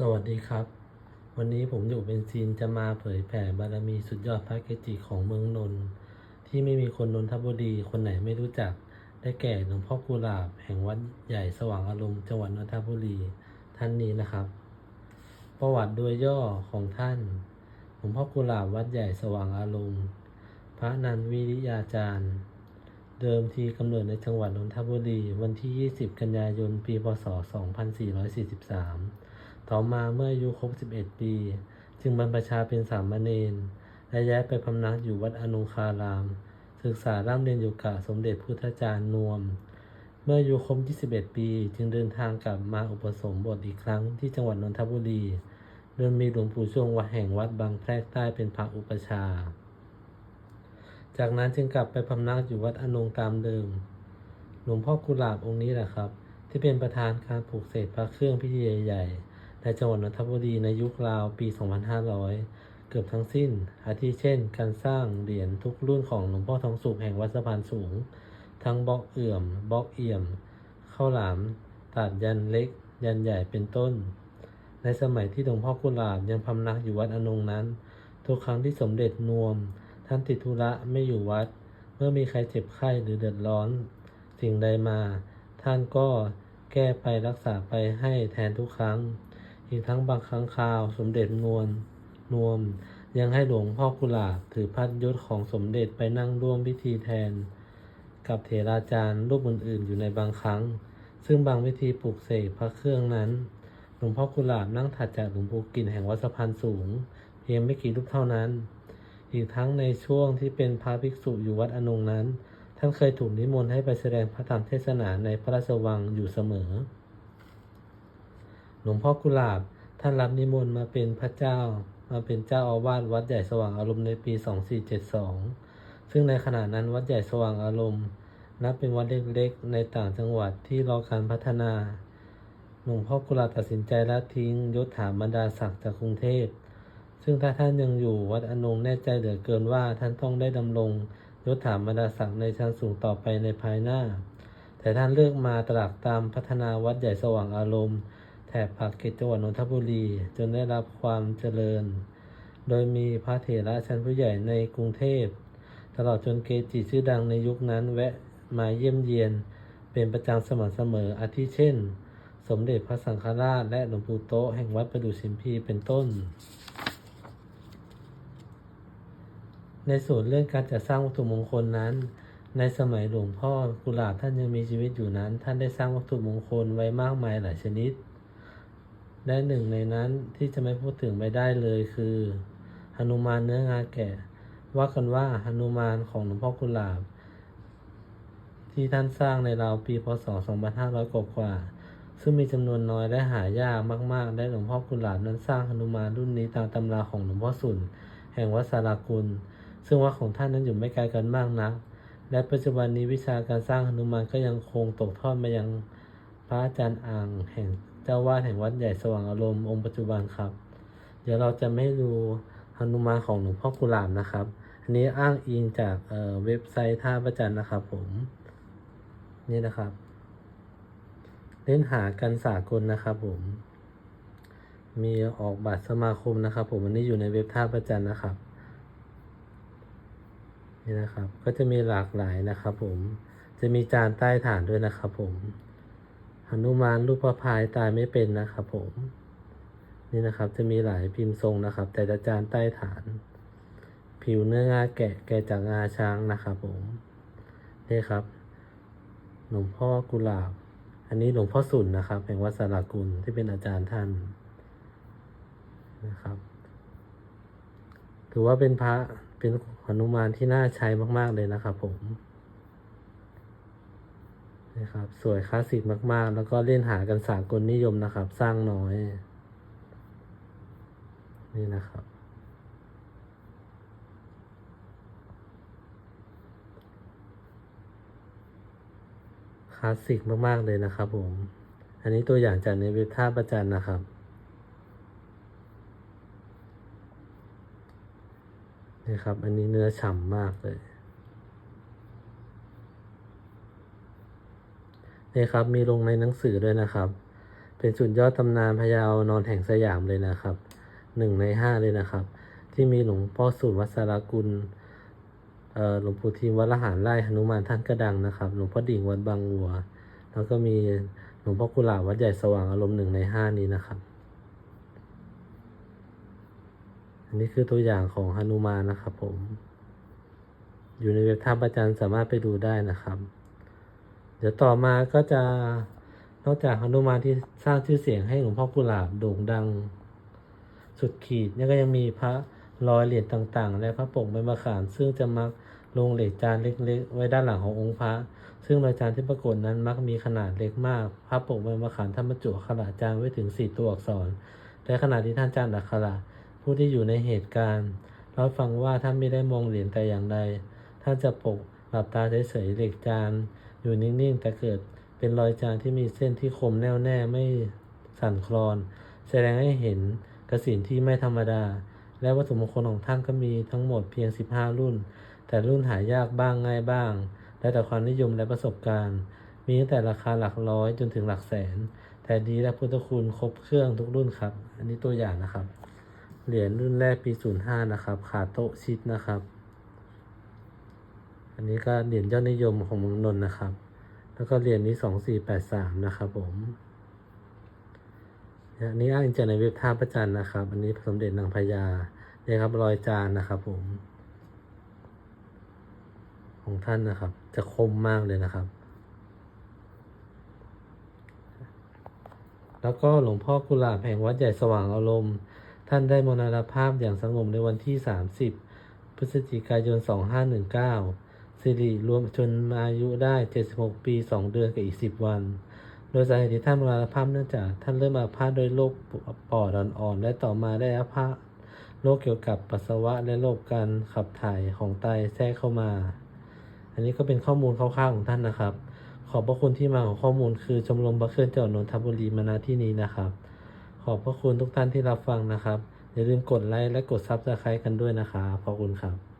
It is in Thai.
สวัสดีครับ วันนี้ผมอยู่เป็นซีนจะมาเผยแผ่บารมีสุดยอดพระเกจิของเมืองนนท์ที่ไม่มีคนนนทบุรีคนไหนไม่รู้จัก ได้แก่หลวงพ่อกุหลาบ แห่งวัดใหญ่สว่างอารมณ์จังหวัดนนทบุรีท่านนี้นะครับ ประวัติโดยย่อของท่านหลวงพ่อกุหลาบวัดใหญ่สว่างอารมณ์ พระนันวิริยาจารย์ เดิมทีกำเนิดในจังหวัดนนทบุรีวันที่ 20 กันยายน ปี พศ 2443 ต่อมาเมื่ออายุครบ 11 ปี จึงบรรพชาเป็นสามเณรและย้ายไปพำนักอยู่วัดอนุคาราม ศึกษาร่ำเรียนอยู่กับสมเด็จพุทธจารย์นวม เมื่ออายุครบ 21 ปี จึงเดินทางกลับมาอุปสมบทอีกครั้งที่จังหวัดนนทบุรี โดยมีหลวงปู่ช่วงวัดแห่งวัดบางแพรกใต้เป็นพระอุปชา จากนั้นจึงกลับไปพำนักอยู่วัดอนงตามเดิม หลวงพ่อกุหลาบองค์นี้แหละครับ ที่เป็นประธานการปลูกเสกพระเครื่องพิธีใหญ่ๆ ในจังหวัดนนทบุรีในยุคราวปี 2500 เกือบทั้งสิ้น อาทิเช่น การสร้างเหรียญทุกรุ่นของหลวงพ่อทองสุขแห่งวัดสะพานสูง ทั้งบล็อกเอื่อมบล็อกเอี่ยมข้าวหลามตัดยันเล็ก ยันใหญ่เป็นต้น ในสมัยที่หลวงพ่อกุหลาบยังพำนักอยู่วัดอนงนั้น ทุกครั้งที่สมเด็จนวม ท่านติดธุระไม่อยู่วัด เมื่อมีใครเจ็บไข้หรือเดือดร้อน สิ่งใดมา ท่านก็แก้ไปรักษาไปให้แทนทุกครั้ง อีกทั้งบางครั้งคราวสมเด็จนวลนวม ยังให้หลวงพ่อกุหลาบถือพัดยศของสมเด็จไปนั่งร่วมพิธีแทน กับเถราจารย์รูปอื่นๆ อยู่ในบางครั้ง ซึ่งบางวิธีปลูกเสกพระเครื่องนั้น หลวงพ่อกุหลาบนั่งถัดจากหลวงปู่กินแห่งวัดสะพานสูง เพียงไม่กี่รูปเท่านั้น อีกทั้งในช่วงที่เป็นพระภิกษุอยู่วัดอนงนั้น ท่านเคยถูกนิมนต์ให้ไปแสดงพระธรรมเทศนาในพระราชวังอยู่เสมอ หลวงพ่อกุหลาบ ท่านรับนิมนต์มาเป็นพระเจ้า มาเป็นเจ้าอาวาสวัดใหญ่สว่างอารมณ์ในปี 2472 ซึ่งในขณะนั้นวัดใหญ่สว่างอารมณ์ นับเป็นวัดเล็กๆ ในต่างจังหวัดที่รอการพัฒนา หลวงพ่อกุหลาบตัดสินใจละทิ้งยศถาบรรดาศักดิ์จากกรุงเทพ ซึ่งถ้าท่านยังอยู่วัดอนงแน่ใจเหลือเกินว่าท่านต้องได้ดำรงยศถาบรรดาศักดิ์ในชั้นสูงต่อไปในภายหน้า แต่ท่านเลือกมาตรากตามพัฒนาวัดใหญ่สว่างอารมณ์ แถบปากเกร็ดจังหวัดนนทบุรี จนได้รับความเจริญ โดยมีพระเถระชั้นผู้ใหญ่ในกรุงเทพ ตลอดจนเกจิชื่อดังในยุคนั้นแวะมาเยี่ยมเยียน เป็นประจำสม่ำเสมออาทิเช่น สมเด็จพระสังฆราชและหลวงปู่โตแห่งวัดประดู่ชิมพีเป็นต้น ในส่วนเรื่องการจัดสร้างวัตถุมงคลนั้นในสมัยหลวงพ่อกุหลาบท่านยังมีชีวิตอยู่นั้น ท่านได้สร้างวัตถุมงคลไว้มากมายหลายชนิด และหนึ่งในนั้นที่จะไม่พูดถึงไม่ได้เลยคือหนุมานเนื้องาแกะว่ากันว่าหนุมานของหลวงพ่อกุหลาบ ที่ท่านสร้างในราวปีพศ 2500กว่า ซึ่งมีจำนวนน้อยและหายากมาก ๆ และหลวงพ่อกุหลาบนั้นสร้างหนุมานรุ่นนี้ตามตำราของหลวงพ่อสุนแห่งวัดสารากุล ซึ่งวัดของท่านนั้นอยู่ไม่ไกลกันมากนัก และปัจจุบันนี้วิชาการสร้างหนุมานก็ยังคงตกทอดมายังพระอาจารย์อ่างแห่ง เจ้าวาดแห่งวัดใหญ่สว่างอารมณ์องค์ปัจจุบันครับ เดี๋ยวเราจะไม่ดูหนุมานของหลวงพ่อกุหลาบนะครับ อันนี้อ้างอิงจากเเว็บไซต์ท่าประจันนะครับผมนี่นะครับ เล่นหากันสากลนะครับผม มีออกบัตรสมาคมนะครับ ผมอันนี้อยู่ในเว็บท่าประจันนะครับ นี่นะครับ ก็จะมีหลากหลายนะครับ ผมจะมีจานใต้ฐานด้วยนะครับผม นุมานรูปพระพายตายไม่เป็นนะครับผม นี่นะครับจะมีหลายพิมพ์ทรงนะครับ แต่ละจานใต้ฐาน ผิวเนื้องาแกะแกะจากงาช้างนะครับผมนี่ครับหลวงพ่อกุหลาบ อันนี้หลวงพ่อสุนนะครับแห่งวัดสารากุลที่เป็นอาจารย์ท่านนะครับ ถือว่าเป็นพระเป็นหนุมานที่น่าใช้มาก ๆ เลยนะครับผม นะครับ สวยคลาสสิกมาก ๆ แล้วก็เล่นหากันสากลนิยมนะครับ สร้างน้อย นี่นะครับ คลาสสิกมาก ๆ เลยนะครับผม อันนี้ตัวอย่างจากในเว็บท่าประจันนะครับนี่ครับ อันนี้เนื้อฉ่ำมากเลย นี่ครับมีลงในหนังสือด้วยนะครับ เป็นสุดยอดตำนานพญานอนแห่งสยามเลยนะครับหนึ่งในห้าเลยนะครับ ที่มีหลวงพ่อสูตรวัสรกุลเอ่อหลวงปู่ทิมวัดละหารไร่หนุมานท่านก็ดังนะครับ หลวงพ่อดิ่งวัดบางวัว แล้วก็มีหลวงพ่อกุหลาบวัดใหญ่สว่างอารมณ์หนึ่งในห้านี้นะครับ อันนี้คือตัวอย่างของหนุมานนะครับผม อยู่ในเว็บท่าประจันสามารถไปดูได้นะครับ ดี๋ยวต่อมาก็จะนอกจากหนุมานที่สร้างชื่อเสียงให้หลวงพ่อกุหลาบโด่งดัง สุดขีดนี่ก็ยังมีพระรอยเหรียญต่างๆ และพระปกใบมะขาม ซึ่งจะมักลงเหล็กจานเล็กๆ ไว้ด้านหลังขององค์พระ ซึ่งรอยจานที่ปรากฏนั้นมักมีขนาดเล็กมาก พระปกใบมะขามท่านบรรจุอักขระจานไว้ถึงสี่ตัวอักษรและขณะที่ท่านจานอักขระผู้ที่อยู่ในเหตุการณ์เล่าฟังว่าท่านไม่ได้มองเหรียญแต่อย่างใดท่านจะปกหลับตาเฉยๆเหล็กจาน อยู่นิ่งๆ แต่เกิดเป็นรอยจานที่มีเส้นที่คมแน่วแน่ไม่สั่นคลอน แสดงให้เห็นกสินที่ไม่ธรรมดา และวัตถุมงคลของท่านก็มีทั้งหมดเพียง 15 รุ่น แต่รุ่นหายากบ้างง่ายบ้าง แล้วแต่ความนิยมและประสบการณ์ มีตั้งแต่ราคาหลักร้อยจนถึงหลักแสน แต่ดีและพุทธคุณครบเครื่องทุกรุ่นครับ อันนี้ตัวอย่างนะครับ เหรียญรุ่นแรกปี 05 นะครับ ขาโต๊ะชิดนะครับ อันนี้ก็เหรียญยอดนิยมของเมืองนนท์นะครับ แล้วก็เหรียญนี้2483นะครับผมอันนี้อ้างอิงจากในเว็บท่าประจันทร์นะครับ อันนี้สมเด็จนางพญาเนี่ยครับรอยจานนะครับผม ของท่านนะครับ จะคมมากเลยนะครับ แล้วก็หลวงพ่อกุหลาบแห่งวัดใหญ่สว่างอารมณ์ ท่านได้มรณภาพอย่างสงบในวันที่ 30 พฤศจิกายน 2519 สิริรวมชนอายุได้ 76 ปี 2 เดือนกับอีก 10 วัน โดยสาเหตุที่ท่านมรณภาพเนื่องจากท่านเริ่มอาพาธด้วยโรคปอดอ่อนๆและต่อมาได้อาพาธโรคเกี่ยวกับปัสสาวะและโรคการขับถ่ายของไตแทรกเข้ามา อันนี้ก็เป็นข้อมูลคร่าวๆของท่านนะครับ ขอบพระคุณที่มาของข้อมูลคือชมรมบัคเคิลจังหวัดนนทบุรีมาณที่นี้นะครับ ขอบพระคุณทุกท่านที่รับฟังนะครับ อย่าลืมกดไลค์และกดซับสไครต์กันด้วยนะครับขอบคุณครับ